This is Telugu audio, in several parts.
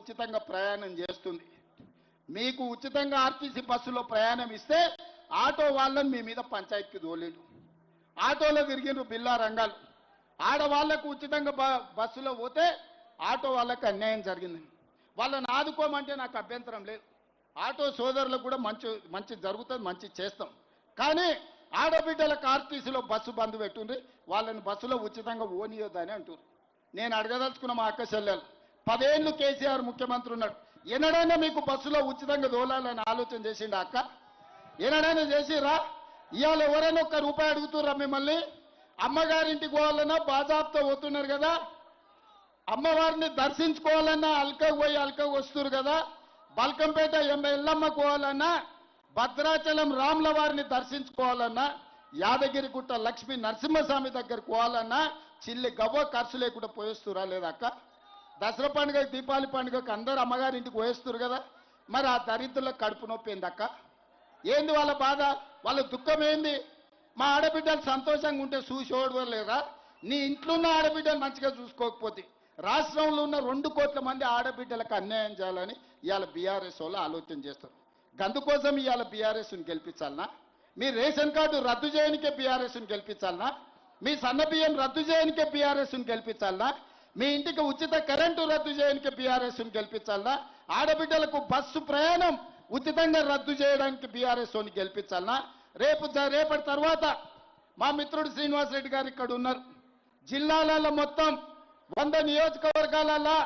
ఉచితంగా ప్రయాణం చేస్తుంది. మీకు ఉచితంగా ఆర్టీసీ బస్సులో ప్రయాణం ఇస్తే ఆటో వాళ్ళని మీ మీద పంచాయతీకి తోలేడు. ఆటోలో తిరిగిండ్రు బిల్లా రంగాలు. ఆడవాళ్ళకు ఉచితంగా బ- బస్సులో పోతే ఆటో వాళ్ళకి అన్యాయం జరిగింది. వాళ్ళని ఆదుకోమంటే నాకు అభ్యంతరం లేదు. ఆటో సోదరులకు కూడా మంచి మంచి జరుగుతుంది మంచి చేస్తాం. కానీ ఆడబిడ్డలకు ఆర్టీసీలో బస్సు బంద్ పెట్టుండ్రి వాళ్ళని బస్సులో ఉచితంగా ఓనియొద్దని అంటారు నేను అడగదలుచుకున్న మా అక్క చెల్లెలు పదేళ్ళు కేసీఆర్ ముఖ్యమంత్రి ఉన్నాడు. ఎన్నడైనా మీకు బస్సులో ఉచితంగా దోలాలని ఆలోచన చేసిండు అక్క? ఏనాడైనా చేసిరా ఇవాళ ఎవరైనా ఒక్క రూపాయి అడుగుతుర్రా మిమ్మల్ని? అమ్మగారింటికి పోవాలన్నా బాజాబ్తో పోతున్నారు కదా. అమ్మవారిని దర్శించుకోవాలన్నా అల్కకు పోయి అల్కకు వస్తున్నారు కదా. బల్కంపేట ఎంబై ఎల్లమ్మకు పోవాలన్నా భద్రాచలం రాముల వారిని దర్శించుకోవాలన్నా యాదగిరిగుట్ట లక్ష్మీ నరసింహస్వామి దగ్గరకు పోవాలన్నా చిల్లి గవ్వ ఖర్చు లేకుండా పోయేస్తురా లేదా అక్క? దసరా పండుగ దీపావళి పండుగకు అందరు అమ్మగారింటికి పోయేస్తున్నారు కదా. మరి ఆ దరిద్రులకు కడుపు నొప్పి అక్క ఏంది వాళ్ళ బాధ? వాళ్ళ దుఃఖం ఏంది? మా ఆడబిడ్డలు సంతోషంగా ఉంటే చూసి నీ ఇంట్లో ఉన్న ఆడబిడ్డలు మంచిగా చూసుకోకపోతే రాష్ట్రంలో ఉన్న రెండు కోట్ల మంది ఆడబిడ్డలకు అన్యాయం చేయాలని ఇవాళ బీఆర్ఎస్ వాళ్ళు ఆలోచన చేస్తారు. గందుకోసం ఇవాళ బీఆర్ఎస్ని గెలిపించాలనా? మీ రేషన్ కార్డు రద్దు చేయనికే బీఆర్ఎస్ని గెలిపించాలనా? మీ సన్న బియ్యం రద్దు చేయనికే బీఆర్ఎస్ని గెలిపించాలనా? మీ ఇంటికి ఉచిత కరెంటు రద్దు చేయడానికి బీఆర్ఎస్ని గెలిపించాలనా? ఆడబిడ్డలకు బస్సు ప్రయాణం ఉచితంగా రద్దు చేయడానికి బీఆర్ఎస్ గెలిపించాలనా? రేపు రేపటి తర్వాత మా మిత్రుడు శ్రీనివాస్ రెడ్డి గారు ఇక్కడ ఉన్నారు. జిల్లాలలో మొత్తం వంద నియోజకవర్గాలలో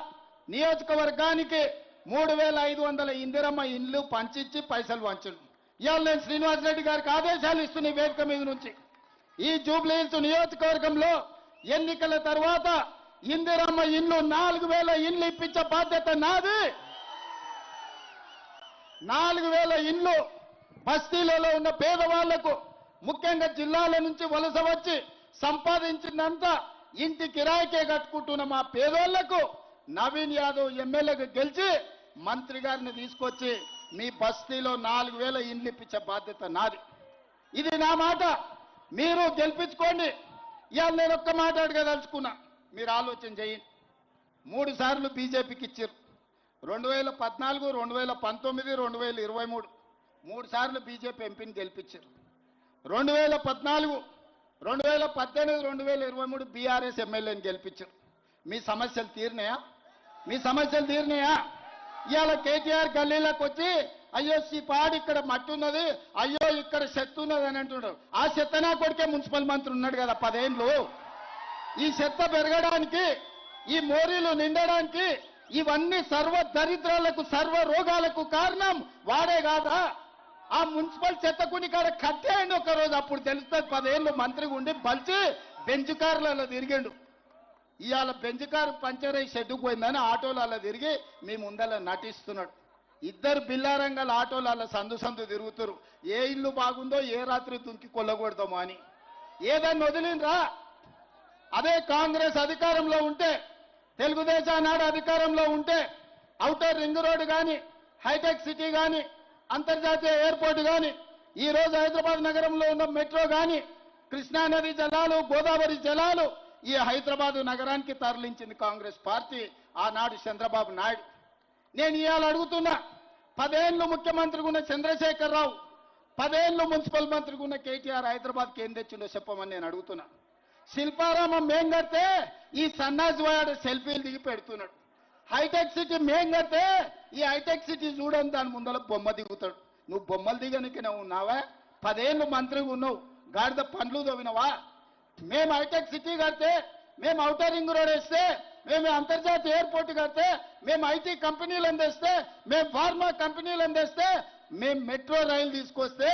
నియోజకవర్గానికి మూడు వేల ఐదు వందల ఇందిరమ్మ ఇండ్లు పంచిచ్చి పైసలు పంచడం ఇవాళ నేను శ్రీనివాస్ రెడ్డి గారికి ఆదేశాలు ఇస్తున్న వేదిక మీద నుంచి. ఈ జూబ్లీహిల్స్ నియోజకవర్గంలో ఎన్నికల తర్వాత ఇందిరమ్మ ఇల్లు నాలుగు వేల ఇండ్లు ఇప్పించే బాధ్యత నాది. నాలుగు వేల ఇండ్లు బస్తీలలో ఉన్న పేదవాళ్ళకు ముఖ్యంగా జిల్లాల నుంచి వలస వచ్చి సంపాదించినంత ఇంటి కిరాయికే కట్టుకుంటున్న మా పేదోళ్ళకు నవీన్ యాదవ్ ఎమ్మెల్యేగా గెలిచి మంత్రి గారిని తీసుకొచ్చి మీ బస్తీలో నాలుగు వేల ఇండ్లు ఇప్పించే బాధ్యత నాది. ఇది నా మాట. మీరు గెలిపించుకోండి. ఇవాళ నేను ఒక్క మాట అడగదలుచుకున్నా. మీరు ఆలోచన చేయండి మూడు సార్లు బీజేపీకి ఇచ్చారు. రెండు వేల పద్నాలుగు రెండు వేల పంతొమ్మిది రెండు వేల ఇరవై మూడు. మూడు సార్లు బీజేపీ ఎంపీని గెలిపించారు. రెండు వేల పద్నాలుగు రెండు వేల పద్దెనిమిది రెండు వేల ఇరవై మూడు బీఆర్ఎస్ ఎమ్మెల్యేని గెలిపించారు. మీ సమస్యలు తీరినాయా? మీ సమస్యలు తీరినాయా? ఇవాళ కేటీఆర్ గల్లీలోకి వచ్చి అయ్యో ఈ పాడు ఇక్కడ మట్టి ఉన్నది అయ్యో ఇక్కడ చెత్త ఉన్నది అని అంటున్నాడు. ఆ చెత్త నా కొడుకే మున్సిపల్ మంత్రి ఉన్నాడు కదా పదేండ్లు. ఈ చెత్త పెరగడానికి ఈ మోరీలు నిండడానికి ఇవన్నీ సర్వ దరిద్రాలకు సర్వ రోగాలకు కారణం వాడే కాదా? ఆ మున్సిపల్ చెత్త కుని కాడ కట్టేయండి ఒకరోజు. అప్పుడు తెలుస్తుంది పదేళ్ళు మంత్రిగా ఉండి బలిచి బెంచ్ కార్లలో తిరిగిండు. ఇవాళ బెంచ్ కారు పంచర్ అయ్యి షెడ్డుకు పోయిందని ఆటోలలో తిరిగి మీ ముందల నటిస్తున్నాడు. ఇద్దరు బిల్లారంగల ఆటోలలో సందు సందు తిరుగుతారు. ఏ ఇల్లు బాగుందో ఏ రాత్రి దుంకి కొల్లగొడతామో అని. ఏదన్నా వదిలినరా అదే కాంగ్రెస్ అధికారంలో ఉంటే తెలుగుదేశం నాడు అధికారంలో ఉంటే అవుటర్ రింగ్ రోడ్డు కానీ హైటెక్ సిటీ కానీ అంతర్జాతీయ ఎయిర్పోర్ట్ కానీ ఈ రోజు హైదరాబాద్ నగరంలో ఉన్న మెట్రో కానీ కృష్ణానది జలాలు గోదావరి జలాలు ఈ హైదరాబాద్ నగరానికి తరలించింది కాంగ్రెస్ పార్టీ ఆనాడు చంద్రబాబు నాయుడు. నేను ఇవాళ అడుగుతున్నా పదేళ్ళు ముఖ్యమంత్రిగా ఉన్న చంద్రశేఖర్ రావు పదేళ్ళు మున్సిపల్ మంత్రిగా ఉన్న కేటీఆర్ హైదరాబాద్కి ఏం తెచ్చిండో చెప్పమని నేను అడుగుతున్నా. శిల్పారామం మేం కడితే ఈ సన్నాజ్ వాడు సెల్ఫీలు దిగి పెడుతున్నాడు. హైటెక్ సిటీ మేం కడితే ఈ హైటెక్ సిటీ చూడని దాని ముందర బొమ్మ దిగుతాడు. నువ్వు బొమ్మలు దిగనికి నువ్వు ఉన్నావా? పదేళ్ళు మంత్రిగా ఉన్నావు. గాడిద పండ్లు తవ్వినవా? మేము హైటెక్ సిటీ కడితే మేము ఔటర్ రింగ్ రోడ్ వేస్తే మేము అంతర్జాతీయ ఎయిర్పోర్ట్ కడితే మేము ఐటీ కంపెనీలు అందిస్తే మేము ఫార్మా కంపెనీలు అందిస్తే మేము మెట్రో రైలు తీసుకొస్తే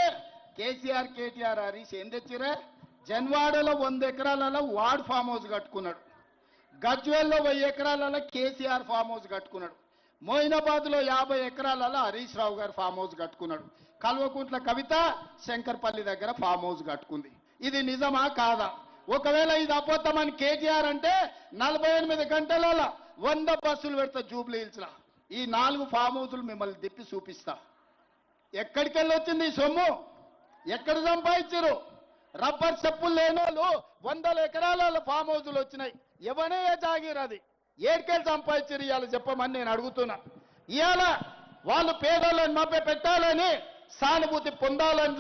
కేసీఆర్ కేటీఆర్ హరీష్ ఏం తెచ్చిరా జన్వాడలో వంద ఎకరాలలో వార్డ్ ఫామ్ హౌస్ కట్టుకున్నాడు. గజ్వేల్లో వెయ్యి ఎకరాలలో కేసీఆర్ ఫామ్ హౌస్ కట్టుకున్నాడు. మోయినాబాద్లో యాభై ఎకరాలలో హరీష్ రావు గారు ఫామ్ హౌస్ కట్టుకున్నాడు. కల్వకుంట్ల కవిత శంకర్పల్లి దగ్గర ఫామ్ హౌస్ కట్టుకుంది. ఇది నిజమా కాదా? ఒకవేళ ఇది అబద్ధమని కేటీఆర్ అంటే నలభై ఎనిమిది గంటలలో వంద బస్సులు పెడతా జూబ్లీ హిల్స్లా. ఈ నాలుగు ఫామ్ హౌసులు మిమ్మల్ని తిప్పి చూపిస్తా. ఎక్కడికి వెళ్ళి వచ్చింది ఈ సొమ్ము? ఎక్కడ సంపాదించారు రబ్బర్ చెప్పులు లేనోళ్ళు వందల ఎకరాల ఫామ్ హౌజులు వచ్చినాయి. ఎవనే జాగీర్ అది? ఏడికెళ్ళి సంపాదించారు ఇవాళ చెప్పమని నేను అడుగుతున్నా. ఇవాళ వాళ్ళు పేదోళ్ళని మభ్య పెట్టాలని సానుభూతి పొందాలని చూ-